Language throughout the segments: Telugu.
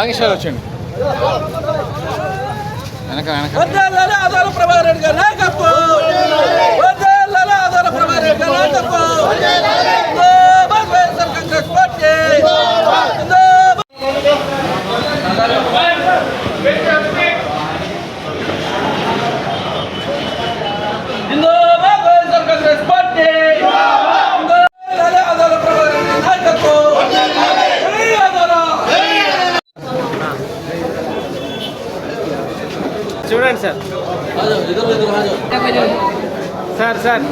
వాగేశ్వర్ వచ్చండి. వెనక వెనక. వద్దేళ్ళ ఆధార ప్రభాకర్ రెడ్డి గారు నాయకత్వం. ఆధార ప్రభాకర్ రెడ్డి నాయకత్వం. సార్ సార్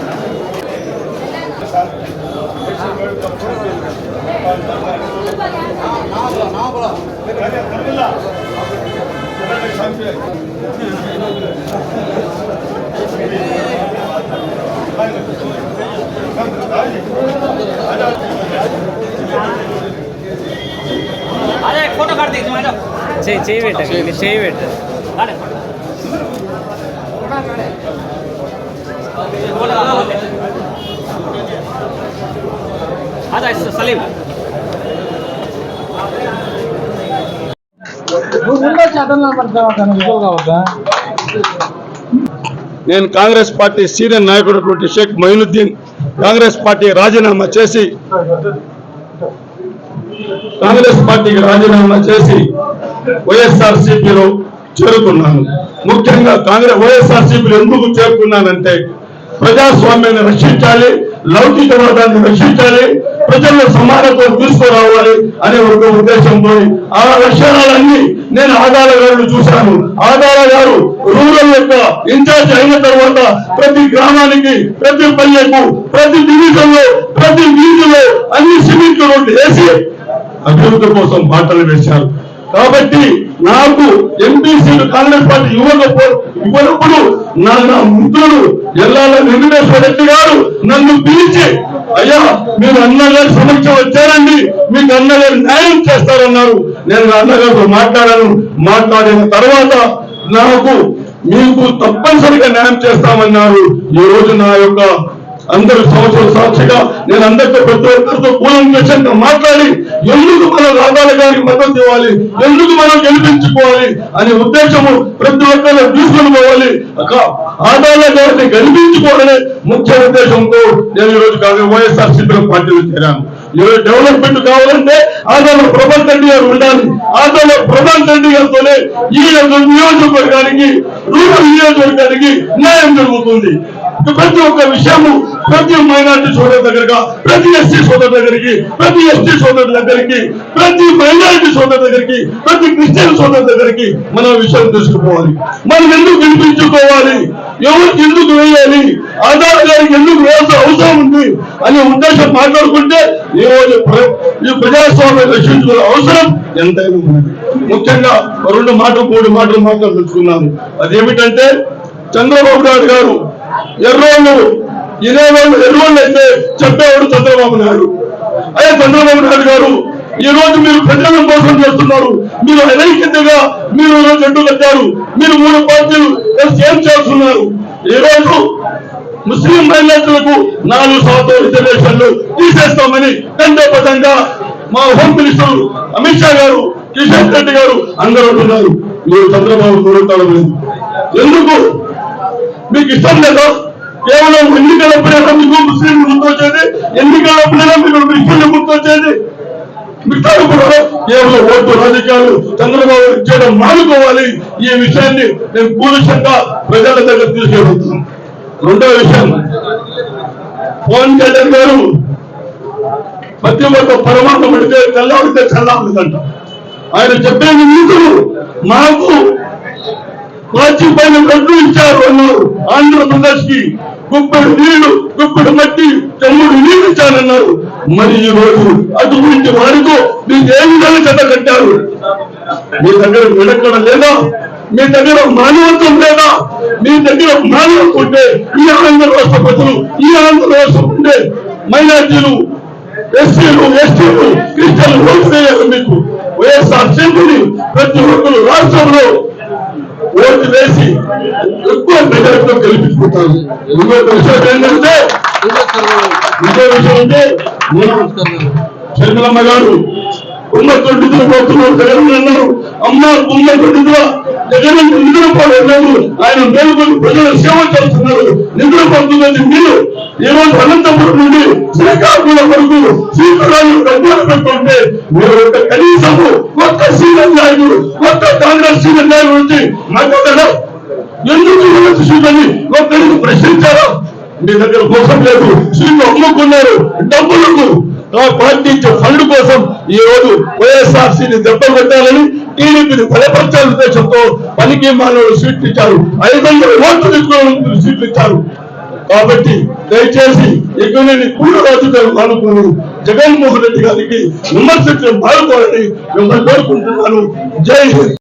చేయి చేయి పెట్టండి చేయి పెట్టండి నేను కాంగ్రెస్ పార్టీ సీనియర్ నాయకుడు షేక్ మహినుద్దీన్ కాంగ్రెస్ పార్టీ రాజీనామా చేసి కాంగ్రెస్ పార్టీకి రాజీనామా చేసి వైఎస్ఆర్ సిపిలో చేరుకున్నాను. ముఖ్యంగా కాంగ్రెస్ వైఎస్ఆర్ సిపిలో ఎందుకు చేరుకున్నానంటే ప్రజాస్వామ్యాన్ని రక్షించాలి లౌకికవాదాన్ని రక్షించాలి ప్రజల్లో సమానత్వం తీసుకురావాలి అనే ఒక ఉద్దేశంతో ఆ లక్షణాలన్నీ నేను ఆదాల గారు చూశాను. ఆదాల గారు రూరల్ యొక్క ఇన్ఛార్జ్ అయిన తర్వాత ప్రతి గ్రామానికి ప్రతి పల్లెకు ప్రతి డివిజన్లో ప్రతి వీధిలో అన్ని సిమెంట్ రోడ్లు వేసి అభివృద్ధి కోసం బాటలు వేశారు. కాబట్టి నాకు ఎంపీసీలు కాంగ్రెస్ పార్టీ యువక ఇవ్వనప్పుడు నా నా మిత్రుడు ఎల్లాల వెంకటేశ్వర రెడ్డి గారు నన్ను పిలిచి అయ్యా మీరు అన్నగారి సమక్షం వచ్చారండి మీకు అన్నగారు న్యాయం చేస్తారన్నారు. నేను అన్నగారితో మాట్లాడాను. మాట్లాడిన తర్వాత నాకు మీకు తప్పనిసరిగా న్యాయం చేస్తామన్నారు. ఈ రోజు నా యొక్క అందరు సంవత్సరం సాక్షిగా నేను అందరితో ప్రతి ఒక్కరితో కూలంకషంగా మాట్లాడి ఎందుకు మనం రాధాల గారికి మద్దతు ఇవ్వాలి ఎందుకు మనం గెలిపించుకోవాలి అనే ఉద్దేశము ప్రతి ఒక్కరు తీసుకొని పోవాలి ఆదాల గారిని గెలిపించుకోవాలనే ముఖ్య ఉద్దేశంతో నేను ఈరోజు కాంగ్రెస్ వైఎస్ఆర్ సిపిఎం పార్టీలో చేరాను. డెవలప్మెంట్ కావాలంటే ఆదాల ప్రభాస్ రెడ్డి గారు ఉండాలి. ఆదాల ప్రభాస్ రెడ్డి గారితోనే ఈ యొక్క నియోజకవర్గానికి రూరల్ నియోజకవర్గానికి న్యాయం జరుగుతుంది. ప్రతి ఒక్క విషయము ప్రతి మైనార్టీ సోదరు దగ్గరగా ప్రతి ఎస్సీ సోదరు దగ్గరికి ప్రతి ఎస్టీ సోదరు దగ్గరికి ప్రతి మైనారిటీ సోదరు దగ్గరికి ప్రతి క్రిస్టియన్ సోదరు దగ్గరికి మనం విషయం తీసుకుపోవాలి. మనం ఎందుకు వినిపించుకోవాలి ఎవరికి ఎందుకు వేయాలి? ఆధార్ గారికి ఎందుకు వేయాల్సిన అవసరం ఉంది అనే ఉద్దేశం మాట్లాడుకుంటే ఈ ఈ ప్రజాస్వామ్యం రక్షించుకునే అవసరం ఎంతైనా ఉంది. ముఖ్యంగా రెండు మాటలు మూడు మాటలు మాట్లాడుతున్నాను అదేమిటంటే చంద్రబాబు నాయుడు గారు ఎర్రోళ్ళు ఇదేవాళ్ళు ఎర్రోళ్ళు అయితే చెప్పేవాడు చంద్రబాబు నాయుడు. అదే చంద్రబాబు నాయుడు గారు ఈ రోజు మీరు ప్రజలను మోసం చేస్తున్నారు. మీరు అనైక్యతగా మీరు ఈ కట్టారు. మీరు మూడు పార్టీలు కలిసి ఏం చేస్తున్నారు? ఈ రోజు ముస్లిం మైనార్టీలకు నాలుగు శాతం రిజర్వేషన్లు తీసేస్తామని దండోపదంగా మా హోమ్ మినిస్టర్ అమిత్ షా గారు కిషన్ రెడ్డి గారు అందరూ అంటున్నారు. మీరు చంద్రబాబు కోరుతారు ఎందుకు? మీకు ఇష్టం లేదా? కేవలం ఎన్నికలప్పుడైనా మీకు ముస్లింలు గుర్తొచ్చేది? ఎన్నికలప్పుడైనా మీకు ముస్లింలు గుర్తొచ్చేది? మిగతాలు కూడా కేవలం ఓటు రాజకీయాలు. చంద్రబాబు చేయడం మానుకోవాలి. ఈ విషయాన్ని నేను కూలుషంగా ప్రజల దగ్గర తీసుకెళ్తున్నాను. రెండో విషయం. పవన్ కళ్యాణ్ గారు ప్రతి ఒక్క పరమాత్మ పెడితే తెల్లవాడితే చల్లారుదంట ఆయన చెప్పేది నిధులు మాకు పైన కట్లు ఇచ్చారు అన్నారు ఆంధ్రప్రదేశ్కి గుప్పెడు నీళ్ళు గుప్పెడు మట్టి చెమ్ముడు నీళ్ళు ఇచ్చారన్నారు. మరి ఈ రోజు అటువంటి వారితో మీకు ఏ విధంగా చెత్త కట్టారు. మీ దగ్గర విడక్కడ లేదా? మీ దగ్గర మానవత్వం లేదా? మీ దగ్గర మానవత్వం ఉంటే ఈ ఆంధ్ర రాష్ట్ర ప్రజలు ఈ ఆంధ్ర రాష్ట్రం ఉంటే మైనార్టీలు ఎస్సీలు ఎస్టీలు క్రిస్టియన్లు ఓటు వేయాలి మీకు. వైఎస్ఆర్ చెంపుని ప్రతి ఒక్కరు రాష్ట్రంలో ఓటు వేసి ఎక్కువ ప్రజలతో గెలిపించుకుంటారు. ఇంకొక విషయం ఏంటంటే ఇంకో విషయం అంటే నేను గారు కుమ్మకు నిధులు పోతున్నారు జగన్ అన్నారు అమ్మ కుమ్మకు నిధుల జగన్ నిద్రపోలేదు ఆయన మేలుకొని ప్రజల సేవ చేస్తున్నారు. నిధులు నిద్రపోతున్నది మీరు. ఈ రోజు అనంతపురం నుండి శ్రీకాకుళం వరకు శ్రీకాకుళం డబ్బులు పెట్టుకుంటే మీరు ఒక కనీసము సీనియర్ నాయకుడు ఒక్క కాంగ్రెస్ సీనియర్ నాయకుడు వచ్చి మాట్లాడారు ఎందుకు ఇవ్వచ్చు సీట్లని ఒక్కరికి ప్రశ్నించారు? మీ దగ్గర కోసం లేదు. సీట్లు అమ్ముకున్నారు. డబ్బులకు ఆ పార్టీ ఇచ్చే ఫండ్ కోసం ఈ రోజు వైఎస్ఆర్సీని దెబ్బ కొట్టాలని టీడీపీని బలపరచాలని ఉద్దేశంతో పనికి మానవులు సీట్లు ఇచ్చారు. ఐదు వందల ఓట్లు ఎక్కువ సీట్లు ఇచ్చారు. కాబట్టి దయచేసి ఎక్కడని కూడు రాజు గారు అనుకుని జగన్మోహన్ రెడ్డి గారికి విమర్శించడం బాగుకోవాలని మిమ్మల్ని కోరుకుంటున్నాను. జై హింద్.